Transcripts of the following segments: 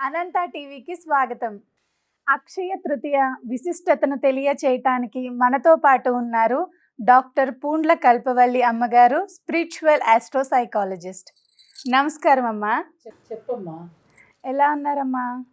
అనంత టీవీకి స్వాగతం. అక్షయ తృతీయ విశిష్టతను తెలియచేయటానికి మనతో పాటు ఉన్నారు డాక్టర్ పూండ్ల కల్పవల్లి అమ్మగారు స్పిరిచువల్ ఆస్ట్రో సైకాలజిస్ట్ నమస్కారం అమ్మా. చెప్- చెప్పమ్మా. ఎలా ఉన్నారమ్మా?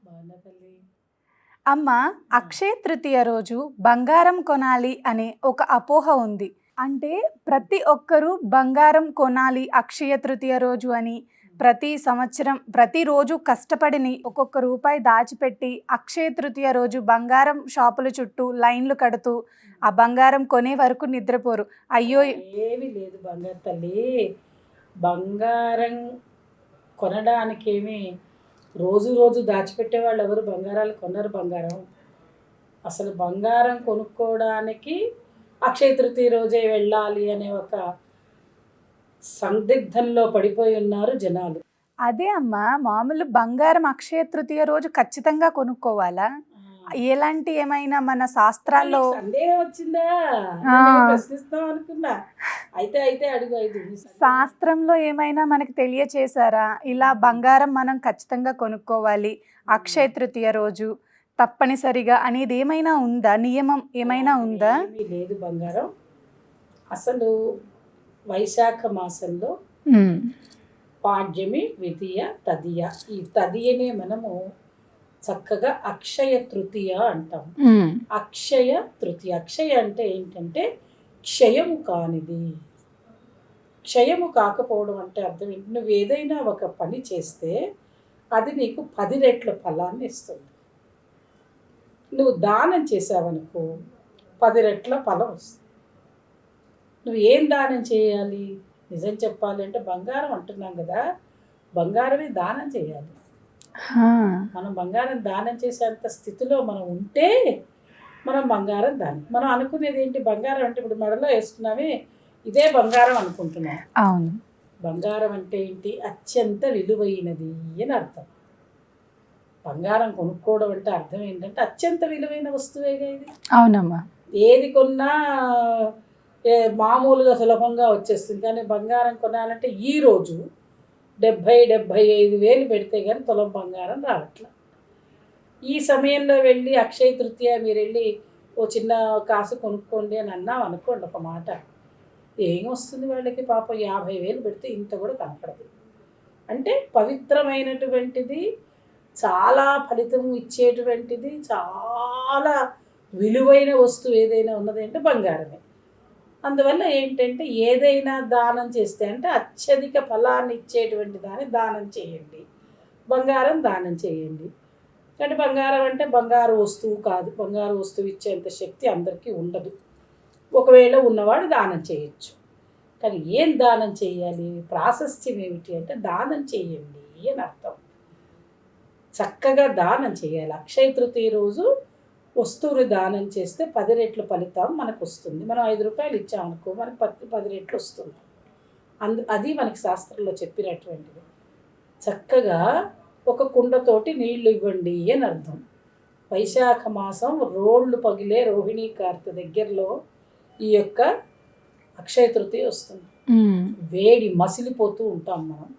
అమ్మ అక్షయ తృతీయ రోజు బంగారం కొనాలి అనే ఒక అపోహ ఉంది. అంటే ప్రతి ఒక్కరూ బంగారం కొనాలి అక్షయ తృతీయ రోజు అని ప్రతి సంవత్సరం ప్రతిరోజు కష్టపడిని ఒక్కొక్క రూపాయి దాచిపెట్టి అక్షయ తృతీయ రోజు బంగారం షాపుల చుట్టూ లైన్లు కడుతూ ఆ బంగారం కొనే వరకు నిద్రపోరు. అయ్యో! ఏమీ లేదు బంగారు తల్లి. బంగారం కొనడానికేమి రోజు రోజు దాచిపెట్టే వాళ్ళు ఎవరు? బంగారాలు కొన్నారు బంగారం. అసలు బంగారం కొనుక్కోవడానికి అక్షయ తృతీయ రోజే వెళ్ళాలి అనే ఒక సందిగ్ధంలో పడిపోయి ఉన్నారు జనాలు. అదే అమ్మ మామూలు బంగారం అక్షయ తృతీయ రోజు ఖచ్చితంగా కొనుక్కోవాలా? ఎలాంటి ఏమైనా మన శాస్త్రాల్లో సందేహం వచ్చిందా? ప్రశ్నిస్తాం అనుకున్నా. అయితే అయితే అడుగు ఐదు శాస్త్రంలో ఏమైనా మనకి తెలియచేశారా? ఇలా బంగారం మనం ఖచ్చితంగా కొనుక్కోవాలి అక్షయ తృతీయ రోజు తప్పనిసరిగా అనేది ఏమైనా ఉందా? నియమం ఏమైనా ఉందా? లేదు బంగారం. అసలు వైశాఖ మాసంలో పాడ్యమి ద్వితీయ తదియ. ఈ తదియనే మనము చక్కగా అక్షయ తృతీయ అంటాం. అక్షయ తృతీయ. అక్షయ అంటే ఏంటంటే క్షయము కానిది. క్షయము కాకపోవడం అంటే అర్థం ఏంటి? నువ్వు ఏదైనా ఒక పని చేస్తే అది నీకు పది రెట్ల ఫలాన్ని ఇస్తుంది. నువ్వు దానం చేసావనుకో పది రెట్ల ఫలం వస్తుంది. నువ్వు ఏం దానం చేయాలి? నిజం చెప్పాలి అంటే బంగారం అంటున్నాం కదా. బంగారమే దానం చేయాలి. మనం బంగారం దానం చేసేంత స్థితిలో మనం ఉంటే మనం బంగారం దానం. మనం అనుకునేది ఏంటి? బంగారం అంటే ఇప్పుడు మెడలో వేసుకున్నామే ఇదే బంగారం అనుకుంటున్నాం. అవును. బంగారం అంటే ఏంటి? అత్యంత విలువైనది అని అర్థం. బంగారం కొనుక్కోవడం అంటే అర్థం ఏంటంటే అత్యంత విలువైన వస్తువేగా ఇది? అవునమ్మా. ఏది కొన్నా మామూలుగా సులభంగా వచ్చేస్తుంది. కానీ బంగారం కొనాలంటే ఈ రోజు డెబ్భై డెబ్భై ఐదు వేలు పెడితే కానీ తులం బంగారం రావట్ల. ఈ సమయంలో వెళ్ళి అక్షయ తృతీయ మీరు వెళ్ళి ఓ చిన్న కాసు కొనుక్కోండి అని అన్నాం అనుకోండి ఒక మాట. ఏం వస్తుంది వాళ్ళకి పాపం యాభై వేలు పెడితే ఇంత కూడా కనపడదు. అంటే పవిత్రమైనటువంటిది చాలా ఫలితం ఇచ్చేటువంటిది చాలా విలువైన వస్తువు ఏదైనా ఉన్నది అంటే బంగారమే. అందువల్ల ఏంటంటే ఏదైనా దానం చేస్తే అంటే అత్యధిక ఫలాన్ని ఇచ్చేటువంటి దాన్ని దానం చేయండి. బంగారం దానం చేయండి. కానీ బంగారం అంటే బంగారు వస్తువు కాదు. బంగారు వస్తువు ఇచ్చేంత శక్తి అందరికీ ఉండదు. ఒకవేళ ఉన్నవాడు దానం చేయొచ్చు. కానీ ఏం దానం చేయాలి? ప్రాశస్త్యం ఏమిటి అంటే దానం చేయండి అని అర్థం. చక్కగా దానం చేయాలి. అక్షయ తృతీయ రోజు వస్తువుని దానం చేస్తే పది రెట్ల ఫలితం మనకు వస్తుంది. మనం ఐదు రూపాయలు ఇచ్చామనుకో మనకు పది పది రెట్లు వస్తుంది. అందు అది మనకి శాస్త్రంలో చెప్పినటువంటిది. చక్కగా ఒక కుండతోటి నీళ్ళు ఇవ్వండి అని అర్థం. వైశాఖ మాసం రోళ్ళు పగిలే రోహిణీ కార్తె దగ్గరలో ఈ యొక్క అక్షయ తృతీయ వస్తుంది. వేడి మసిలిపోతూ ఉంటాం మనం.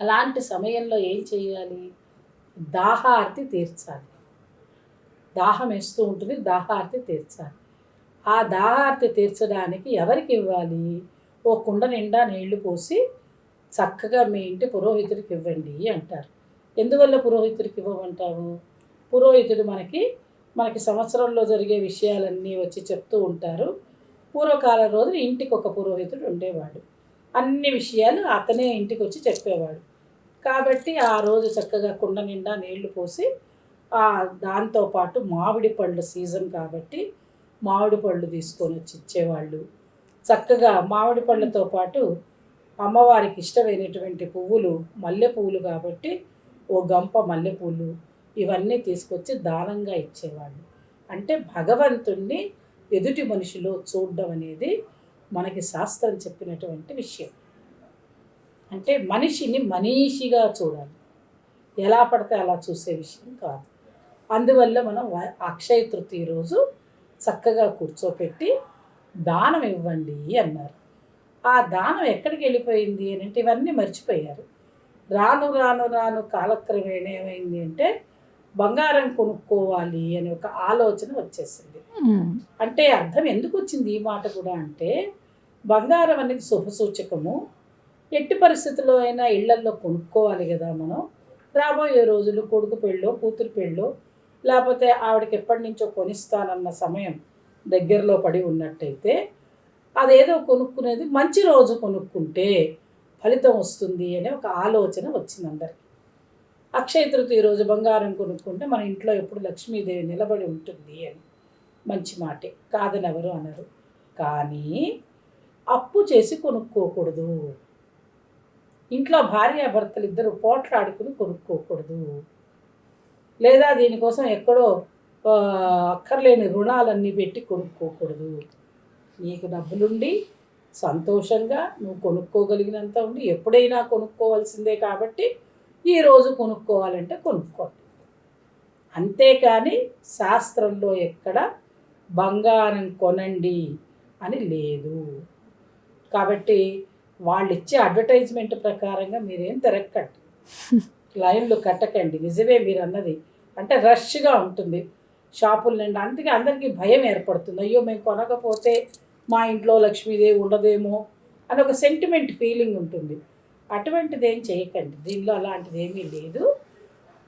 అలాంటి సమయంలో ఏం చేయాలి? దాహార్తి తీర్చాలి. దాహం వేస్తూ ఉంటుంది దాహార్తి తీర్చాలి. ఆ దాహార్తి తీర్చడానికి ఎవరికి ఇవ్వాలి? ఓ కుండ నిండా నీళ్ళు పోసి చక్కగా మీ ఇంటి పురోహితుడికి ఇవ్వండి అంటారు. ఎందువల్ల పురోహితుడికి ఇవ్వమంటాము పురోహితుడు మనకి మనకి సంవత్సరంలో జరిగే విషయాలన్నీ వచ్చి చెప్తూ ఉంటారు. పూర్వకాల రోజున ఇంటికి ఒక పురోహితుడు ఉండేవాడు. అన్ని విషయాలు అతనే ఇంటికి వచ్చి చెప్పేవాడు. కాబట్టి ఆ రోజు చక్కగా కుండ నిండా నీళ్ళు పోసి దాంతోపాటు మామిడి పళ్ళు సీజన్ కాబట్టి మామిడి పళ్ళు తీసుకొని వచ్చి ఇచ్చేవాళ్ళు. చక్కగా మామిడి పళ్ళతో పాటు అమ్మవారికి ఇష్టమైనటువంటి పువ్వులు మల్లె పువ్వులు కాబట్టి ఓ గంప మల్లె పువ్వులు ఇవన్నీ తీసుకొచ్చి దానంగా ఇచ్చేవాళ్ళు. అంటే భగవంతుణ్ణి ఎదుటి మనిషిలో చూడడం అనేది మనకి శాస్త్రం చెప్పినటువంటి విషయం. అంటే మనిషిని మనీషిగా చూడాలి. ఎలా పడితే అలా చూసే విషయం కాదు. అందువల్ల మనం అక్షయ తృతీయ రోజు చక్కగా కూర్చోపెట్టి దానం ఇవ్వండి అన్నారు. ఆ దానం ఎక్కడికి వెళ్ళిపోయింది అని అంటే ఇవన్నీ మర్చిపోయారు. రాను రాను రాను కాలక్రమేణ ఏమైంది అంటే బంగారం కొనుక్కోవాలి అనే ఒక ఆలోచన వచ్చేసింది. అంటే అర్థం ఎందుకు వచ్చింది ఈ మాట కూడా అంటే బంగారం అనేది శుభసూచకము. ఎట్టి పరిస్థితుల్లో అయినా ఇళ్ళల్లో కొనుక్కోవాలి కదా మనం. రాబోయే రోజులు కొడుకు పెళ్ళో కూతురు పెళ్ళో లేకపోతే ఆవిడకి ఎప్పటి నుంచో కొనిస్తానన్న సమయం దగ్గరలో పడి ఉన్నట్టయితే అదేదో కొనుక్కునేది మంచి రోజు కొనుక్కుంటే ఫలితం వస్తుంది అనే ఒక ఆలోచన వచ్చింది అందరికి. అక్షయ తృతీయ రోజు బంగారం కొనుక్కుంటే మన ఇంట్లో ఎప్పుడు లక్ష్మీదేవి నిలబడి ఉంటుంది అని. మంచి మాటే. కాదని ఎవరు అనరు. కానీ అప్పు చేసి కొనుక్కోకూడదు. ఇంట్లో భార్యాభర్తలు ఇద్దరు పోట్లాడుకుని కొనుక్కోకూడదు. లేదా దీనికోసం ఎక్కడో అక్కర్లేని రుణాలన్నీ పెట్టి కొనుక్కోకూడదు. నీకు డబ్బులుండి సంతోషంగా నువ్వు కొనుక్కోగలిగినంత ఉండి ఎప్పుడైనా కొనుక్కోవాల్సిందే కాబట్టి ఈరోజు కొనుక్కోవాలంటే కొనుక్కోండి. అంతేకాని శాస్త్రంలో ఎక్కడ బంగారం కొనండి అని లేదు. కాబట్టి వాళ్ళు ఇచ్చే అడ్వర్టైజ్మెంట్ ప్రకారంగా మీరేం తిరగకండి. లైన్లు కట్టకండి. నిజమే మీరు అన్నది అంటే రష్గా ఉంటుంది. షాపుల నిండా అందుకే అందరికీ భయం ఏర్పడుతుంది. అయ్యో మేము కొనకపోతే మా ఇంట్లో లక్ష్మీదేవి ఉండదేమో అని ఒక సెంటిమెంట్ ఫీలింగ్ ఉంటుంది. అటువంటిది ఏం చేయకండి. దీనిలో అలాంటిది ఏమీ లేదు.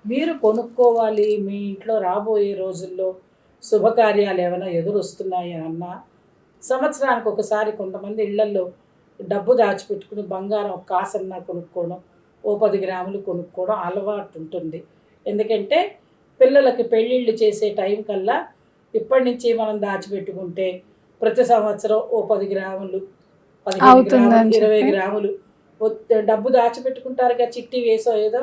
మీరు కొనుక్కోవాలి. మీ ఇంట్లో రాబోయే రోజుల్లో శుభకార్యాలు ఏమైనా ఎదురొస్తున్నాయి అన్నా? సంవత్సరానికి ఒకసారి కొంతమంది ఇళ్ళల్లో డబ్బు దాచిపెట్టుకుని బంగారం కాసన్నా కొనుక్కోవడం ఓ పది గ్రాములు కొనుక్కోవడం అలవాటు ఉంటుంది. ఎందుకంటే పిల్లలకి పెళ్ళిళ్ళు చేసే టైం కల్లా ఇప్పటి నుంచి మనం దాచిపెట్టుకుంటే ప్రతి సంవత్సరం ఓ పది గ్రాములు పదిహేను గ్రాములు ఇరవై. గ్రాములు డబ్బు దాచిపెట్టుకుంటారుగా చిట్టి వేసో ఏదో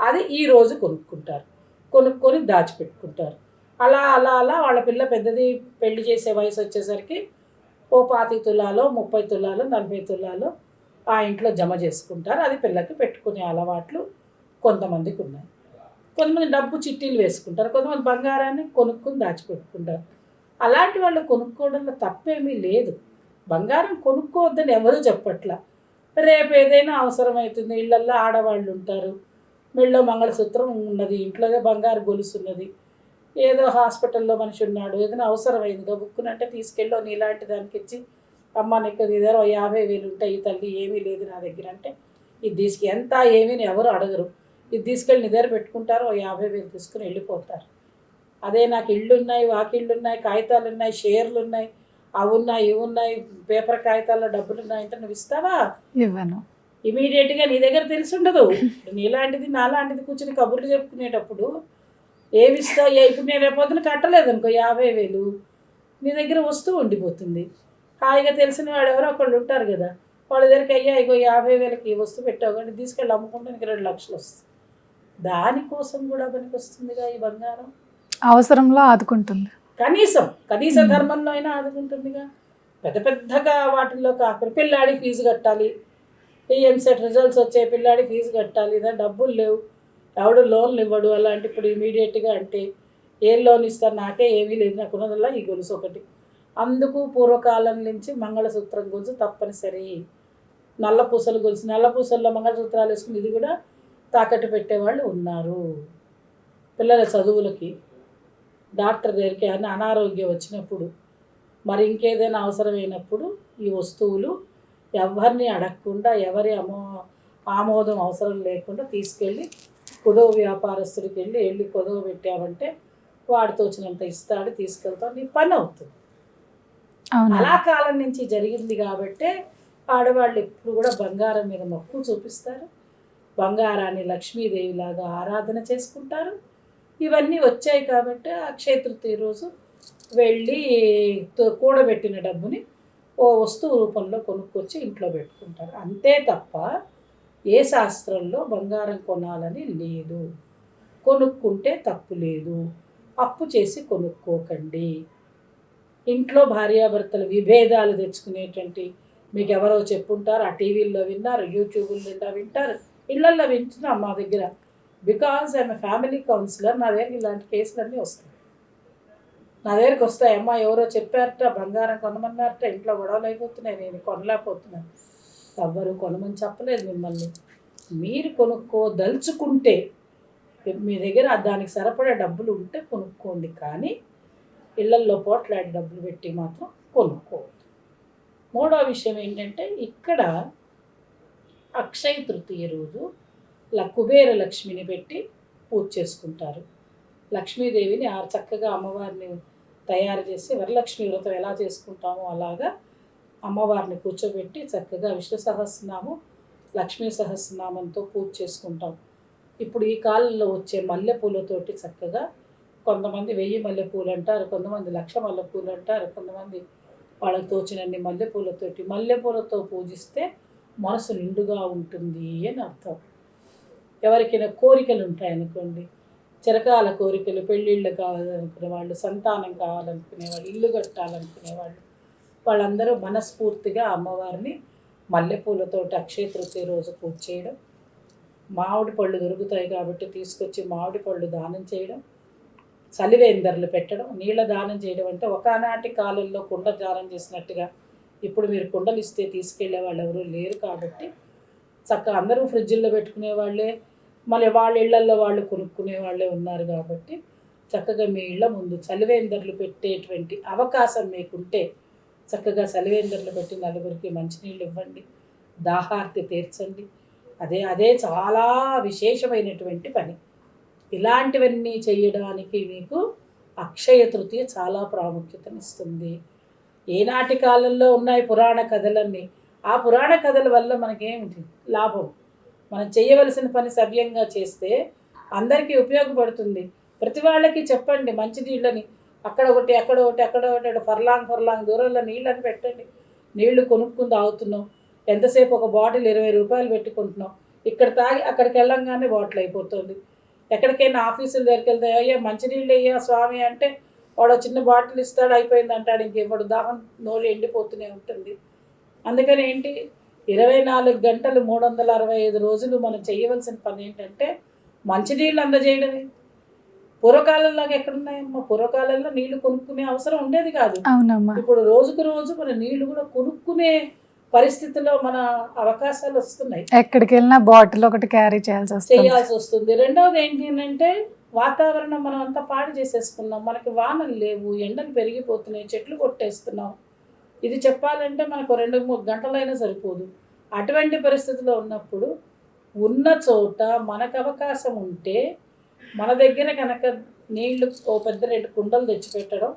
అది ఈ రోజు కొనుక్కుంటారు. కొనుక్కొని దాచిపెట్టుకుంటారు. అలా అలా అలా వాళ్ళ పిల్ల పెద్దది పెళ్ళి చేసే వయసు వచ్చేసరికి ఓ పాతి తులాలో ముప్పై తులాలో నలభై తులాలో ఆ ఇంట్లో జమ చేసుకుంటారు. అది పిల్లకి పెట్టుకునే అలవాట్లు కొంతమందికి ఉన్నాయి. కొంతమంది డబ్బు చిట్టీలు వేసుకుంటారు. కొంతమంది బంగారాన్ని కొనుక్కుని దాచిపెట్టుకుంటారు. అలాంటి వాళ్ళు కొనుక్కోవడంలో తప్పేమీ లేదు. బంగారం కొనుక్కోవద్దని ఎవరు చెప్పట్లా? రేపు ఏదైనా అవసరమవుతుంది ఇళ్ళల్లో ఆడవాళ్ళు ఉంటారు. మెళ్ళో మంగళసూత్రం ఉన్నది ఇంట్లోనే బంగారు గొలుసు ఉన్నది. ఏదో హాస్పిటల్లో మనిషి ఉన్నాడు ఏదైనా అవసరమైంది గబుక్కునంటే తీసుకెళ్ళో నీలాంటి దానికి ఇచ్చి అమ్మ నీకు నీ దగ్గర ఓ యాభై వేలు ఉంటాయి తల్లి ఏమీ లేదు నా దగ్గర అంటే ఇది తీసుకు ఎంత ఏమీ ఎవరు అడగరు. ఇది తీసుకెళ్ళి నీ దగ్గర పెట్టుకుంటారు ఓ యాభై వేలు తీసుకుని వెళ్ళిపోతారు. అదే నాకు ఇళ్ళు ఉన్నాయి వాకిళ్ళు ఉన్నాయి కాగితాలు ఉన్నాయి షేర్లు ఉన్నాయి అవి ఉన్నాయి ఇవి ఉన్నాయి పేపర్ కాగితాల్లో డబ్బులు ఉన్నాయంటే నువ్వు ఇస్తావా? ఇవ్వను. ఇమీడియట్గా నీ దగ్గర తెలిసి ఉండదు నీలాంటిది నాలాంటిది కూర్చుని కబుర్లు చెప్పుకునేటప్పుడు ఏమి ఇస్తావు ఇప్పుడు నేను రేపొద్దున కట్టలేదు అనుకో యాభై వేలు నీ దగ్గర వస్తువు ఉండిపోతుంది. హాయిగా తెలిసిన వాడు ఎవరో ఒకళ్ళు ఉంటారు కదా. వాళ్ళ దగ్గరికి అయ్యా ఇగో యాభై వేలకి వస్తువు పెట్టావు కానీ తీసుకెళ్ళి అమ్ముకుంటే నీకు రెండు లక్షలు వస్తుంది దానికోసం కూడా పనికి వస్తుందిగా ఈ బంగారం? అవసరంలో ఆదుకుంటుంది. కనీసం కనీస ధర్మంలో అయినా ఆదుకుంటుందిగా. పెద్ద పెద్దగా వాటిల్లో కాకుండా పిల్లాడి ఫీజు కట్టాలి. ఎంసెట్ రిజల్ట్స్ వచ్చే పిల్లాడి ఫీజు కట్టాలి. ఇదా డబ్బులు లేవు. ఎవడు లోన్లు ఇవ్వడు. అలాంటి ఇప్పుడు ఇమీడియట్గా అంటే ఏ లోన్ ఇస్తారు నాకే ఏమీ లేదు. నాకు ఉన్నదల్లా ఈ గొలుసు ఒకటి అందుకు పూర్వకాలం నుంచి మంగళసూత్రం గొలుసు తప్పనిసరి. నల్ల పూసలు గొలుసు. నల్ల పూసల్లో మంగళసూత్రాలు వేసుకుని ఇది కూడా తాకట్టు పెట్టేవాళ్ళు ఉన్నారు. పిల్లల చదువులకి డాక్టర్ దగ్గరికి అని అనారోగ్యం వచ్చినప్పుడు మరి ఇంకేదైనా అవసరమైనప్పుడు ఈ వస్తువులు ఎవరిని అడగకుండా ఎవరి అమో ఆమోదం అవసరం లేకుండా తీసుకెళ్ళి కుదవ వ్యాపారస్తుడికి వెళ్ళి వెళ్ళి కుదవ పెట్టామంటే వాడితో వచ్చినంత ఇస్తాడు తీసుకెళ్తాం నీ పని అవుతుంది. అలా కాలం నుంచి జరిగింది కాబట్టే ఆడవాళ్ళు ఎప్పుడు కూడా బంగారం మీద మక్కువ చూపిస్తారు. బంగారాన్ని లక్ష్మీదేవిలాగా ఆరాధన చేసుకుంటారు. ఇవన్నీ వచ్చాయి కాబట్టి ఆ తృతీయ రోజు వెళ్ళి తో- కూడబెట్టిన డబ్బుని ఓ వస్తువు రూపంలో కొనుక్కొచ్చి ఇంట్లో పెట్టుకుంటారు. అంతే తప్ప ఏ శాస్త్రంలో బంగారం కొనాలని లేదు. కొనుక్కుంటే తప్పు లేదు. అప్పు చేసి కొనుక్కోకండి. ఇంట్లో భార్యాభర్తలు విభేదాలు తెచ్చుకునేటువంటి మీకు ఎవరో చెప్పుంటారు ఆ టీవీల్లో విన్నారు యూట్యూబ్లో నిండా వింటారు ఇళ్ళల్లో వింటున్నాం మా దగ్గర. బికాజ్ ఐఎమ్ ఫ్యామిలీ కౌన్సిలర్ నా దగ్గర ఇలాంటి కేసులన్నీ వస్తాయి. నా దగ్గరికి వస్తాయి అమ్మ ఎవరో చెప్పారట బంగారం కొనమన్నారట ఇంట్లో గొడవలు అయిపోతున్నాయి నేను కొనలేకపోతున్నాను. ఎవ్వరు కొనమని చెప్పలేదు మిమ్మల్ని. మీరు కొనుక్కోదలుచుకుంటే మీ దగ్గర దానికి సరిపడే డబ్బులు ఉంటే కొనుక్కోండి. కానీ ఇళ్ళల్లో పోట్లాడి డబ్బులు పెట్టి మాత్రం కొనుక్కోవద్దు. మూడో విషయం ఏంటంటే ఇక్కడ అక్షయ తృతీయ రోజు ల- కుబేర లక్ష్మిని పెట్టి పూజ చేసుకుంటారు. లక్ష్మీదేవిని ఆ చక్కగా అమ్మవారిని తయారు చేసి వరలక్ష్మి వ్రతం ఎలా చేసుకుంటామో అలాగా అమ్మవారిని కూర్చోబెట్టి చక్కగా విష్ణు సహస్రనామం లక్ష్మీ సహస్రనామంతో పూజ చేసుకుంటాం. ఇప్పుడు ఈ కాలంలో వచ్చే మల్లెపూలతోటి చక్కగా కొంతమంది వెయ్యి మల్లెపూలు అంటారు కొంతమంది లక్ష మల్లెపూలు అంటారు కొంతమంది వాళ్ళకి తోచినన్ని మల్లెపూలతోటి. మల్లెపూలతో పూజిస్తే మనసు నిండుగా ఉంటుంది అని అర్థం. ఎవరికైనా కోరికలు ఉంటాయనుకోండి. చిరకాల కోరికలు పెళ్ళిళ్ళు కావాలనుకునే వాళ్ళు సంతానం కావాలనుకునే వాళ్ళు ఇల్లు కట్టాలనుకునే వాళ్ళు వాళ్ళందరూ మనస్ఫూర్తిగా అమ్మవారిని మల్లెపూలతోటి అక్షయ తృతీయ రోజు పూజ చేయడం మామిడి పళ్ళు దొరుకుతాయి కాబట్టి తీసుకొచ్చి మామిడి పళ్ళు దానం చేయడం చలివేందర్లు పెట్టడం నీళ్ళ దానం చేయడం అంటే ఒకనాటి కాలంలో కుండ దానం చేసినట్టుగా ఇప్పుడు మీరు కుండలు ఇస్తే తీసుకెళ్ళే వాళ్ళు ఎవరు లేరు కాబట్టి చక్కగా అందరూ ఫ్రిడ్జ్లో పెట్టుకునే వాళ్ళే మళ్ళీ వాళ్ళ ఇళ్ళల్లో వాళ్ళు కొనుక్కునే వాళ్ళే ఉన్నారు కాబట్టి చక్కగా మీ ఇళ్ళ ముందు చలివేందర్లు పెట్టేటువంటి అవకాశం మీకుంటే చక్కగా చలివేందర్లు పెట్టి నలుగురికి మంచినీళ్ళు ఇవ్వండి దాహార్తి తీర్చండి. అదే అదే చాలా విశేషమైనటువంటి పని. ఇలాంటివన్నీ చేయడానికి మీకు అక్షయ తృతీయ చాలా ప్రాముఖ్యతనిస్తుంది. ఏనాటి కాలంలో ఉన్నాయి పురాణ కథలన్నీ. ఆ పురాణ కథల వల్ల మనకేమిటి? లాభం. మనం చేయవలసిన పని సవ్యంగా చేస్తే అందరికీ ఉపయోగపడుతుంది. ప్రతి వాళ్ళకి చెప్పండి మంచి నీళ్ళని. అక్కడ ఒకటి అక్కడ ఒకటి అక్కడ ఒకటి ఫర్లాంగ్ ఫర్లాంగ్ దూరంలో నీళ్ళని పెట్టండి. నీళ్ళు కొనుక్కుని తాగుతున్నాం. ఎంతసేపు ఒక బాటిల్ ఇరవై రూపాయలు పెట్టుకుంటున్నాం. ఇక్కడ తాగి అక్కడికి వెళ్ళంగానే బాటిల్ అయిపోతుంది. ఎక్కడికైనా ఆఫీసుల దగ్గరికి వెళ్తే అయ్యా మంచినీళ్ళు అయ్యా స్వామి అంటే వాడు చిన్న బాటిల్ ఇస్తాడు అయిపోయింది అంటాడు ఇంకెవడు దాహం నోళ్ళు ఎండిపోతూనే ఉంటుంది. అందుకని ఏంటి? ఇరవై నాలుగు గంటలు మూడు వందల అరవై ఐదు రోజులు మనం చేయవలసిన పని ఏంటంటే మంచినీళ్ళు అందజేయడమే. పూర్వకాలంలాగా ఎక్కడున్నాయమ్మా? పూర్వకాలంలో నీళ్ళు కొనుక్కునే అవసరం ఉండేది కాదు. ఇప్పుడు రోజుకు రోజు మన నీళ్ళు కూడా కొనుక్కునే పరిస్థితిలో మన అవకాశాలు వస్తున్నాయి. ఎక్కడికి వెళ్ళినా బాటిల్ ఒకటి క్యారీ చేయాల్సి వస్తుంది. చేయాల్సి వస్తుంది. రెండవది ఏంటి అంటే వాతావరణం మనం అంతా పాడు చేసేసుకున్నాం. మనకి వానలు లేవు ఎండలు పెరిగిపోతున్నాయి చెట్లు కొట్టేస్తున్నాం. ఇది చెప్పాలంటే మనకు రెండు మూడు గంటలైనా సరిపోదు. అటువంటి పరిస్థితిలో ఉన్నప్పుడు ఉన్న చోట మనకు అవకాశం ఉంటే మన దగ్గర కనుక నీళ్ళు ఓ పెద్ద రెండు కుండలు తెచ్చిపెట్టడం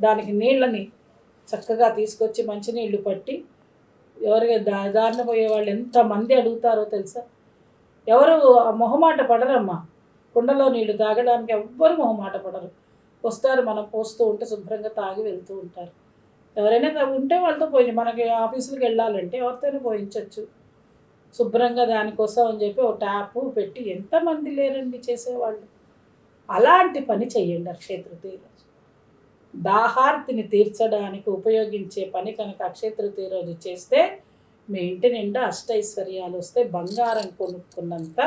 దానికి నీళ్ళని చక్కగా తీసుకొచ్చి మంచినీళ్ళు పట్టి ఎవరికి దా దారిన పోయే వాళ్ళు ఎంతమంది అడుగుతారో తెలుసా? ఎవరు మొహమాట పడరమ్మా? కుండలో నీళ్ళు తాగడానికి ఎవ్వరు మొహమాట పడరు. వస్తారు మనం పోస్తూ ఉంటే శుభ్రంగా తాగి వెళ్తూ ఉంటారు. ఎవరైనా ఉంటే వాళ్ళతో పోయి మనకి ఆఫీసులకు వెళ్ళాలంటే ఎవరితోనే పోయించవచ్చు శుభ్రంగా దానికోసం అని చెప్పి ఒక ట్యాప్ పెట్టి ఎంతమంది లేరండి చేసేవాళ్ళు? అలాంటి పని చెయ్యండి అక్షయ తృతీయ. దాహార్తిని తీర్చడానికి ఉపయోగించే పని కనుక అక్షయ తృతీయ రోజు చేస్తే మీ ఇంటి నిండా అష్టైశ్వర్యాలు వస్తే బంగారం కొనుక్కున్నంత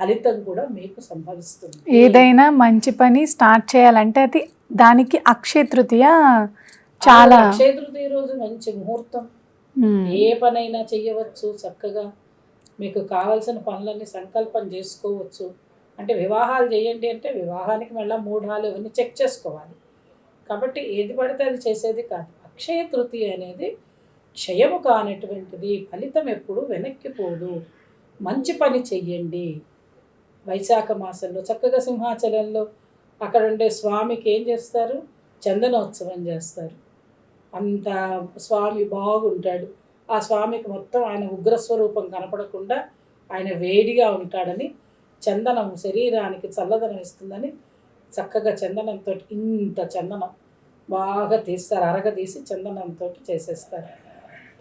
ఫలితం కూడా మీకు సంభవిస్తుంది. ఏదైనా మంచి పని స్టార్ట్ చేయాలంటే అది దానికి అక్షయ తృతీయ చాలా అక్షయ తృతీయ రోజు మంచి ముహూర్తం. ఏ పనైనా చెయ్యవచ్చు చక్కగా. మీకు కావాల్సిన పనులన్నీ సంకల్పం చేసుకోవచ్చు. అంటే వివాహాలు చేయండి అంటే వివాహానికి మళ్ళీ మూఢాలు ఇవన్నీ చెక్ చేసుకోవాలి. కాబట్టి ఏది పడితే అది చేసేది కాదు. అక్షయ తృతీయ అనేది క్షయము కానటువంటిది ఫలితం ఎప్పుడు వెనక్కిపోదు మంచి పని చెయ్యండి. వైశాఖ మాసంలో చక్కగా సింహాచలంలో అక్కడ ఉండే స్వామికి ఏం చేస్తారు? చందనోత్సవం చేస్తారు. అంత స్వామి బాగుంటాడు. ఆ స్వామికి మొత్తం ఆయన ఉగ్రస్వరూపం కనపడకుండా ఆయన వేడిగా ఉంటాడని చందనం శరీరానికి చల్లదనం ఇస్తుందని చక్కగా చందనంతో ఇంత చందనం బాగా తీస్తారు. అరగ తీసి చందనంతో చేసేస్తారు.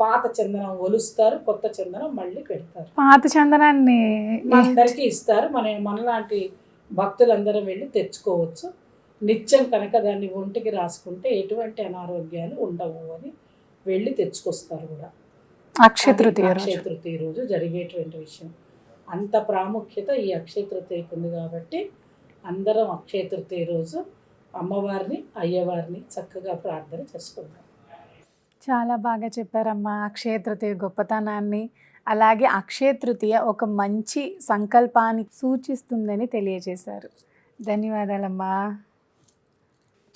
పాత చందనం ఒలుస్తారు. కొత్త చందనం మళ్ళీ పెడతారు. పాత చందనాన్ని అందరికీ ఇస్తారు. మన మనలాంటి భక్తులందరం వెళ్ళి తెచ్చుకోవచ్చు. నిత్యం కనుక దాన్ని ఒంటికి రాసుకుంటే ఎటువంటి అనారోగ్యాలు ఉండవు అని వెళ్ళి తెచ్చుకొస్తారు కూడా. అక్షయ తృతీయ అక్షయ తృతీయ రోజు జరిగేటువంటి విషయం. అంత ప్రాముఖ్యత ఈ అక్షయ తృతీయకు ఉంది కాబట్టి అందరం అక్షయ తృతీయ రోజు అమ్మవారిని అయ్యవారిని చక్కగా ప్రార్థన చేసుకుంటాం. చాలా బాగా చెప్పారమ్మా అక్షయ తృతీయ గొప్పతనాన్ని. అలాగే అక్షయ తృతీయ ఒక మంచి సంకల్పాన్ని సూచిస్తుందని తెలియజేశారు. ధన్యవాదాలమ్మా.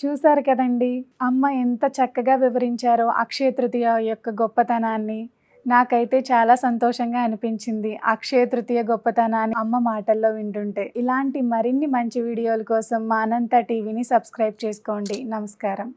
చూసారు కదండి అమ్మ ఎంత చక్కగా వివరించారో అక్షయ తృతీయ యొక్క గొప్పతనాన్ని. నాకైతే చాలా సంతోషంగా అనిపించింది అక్షయ తృతీయ గొప్పతనాన్ని అమ్మ మాటల్లో వింటుంటే. ఇలాంటి మరిన్ని మంచి వీడియోల కోసం మా అనంత టీవీని సబ్స్క్రైబ్ చేసుకోండి. నమస్కారం.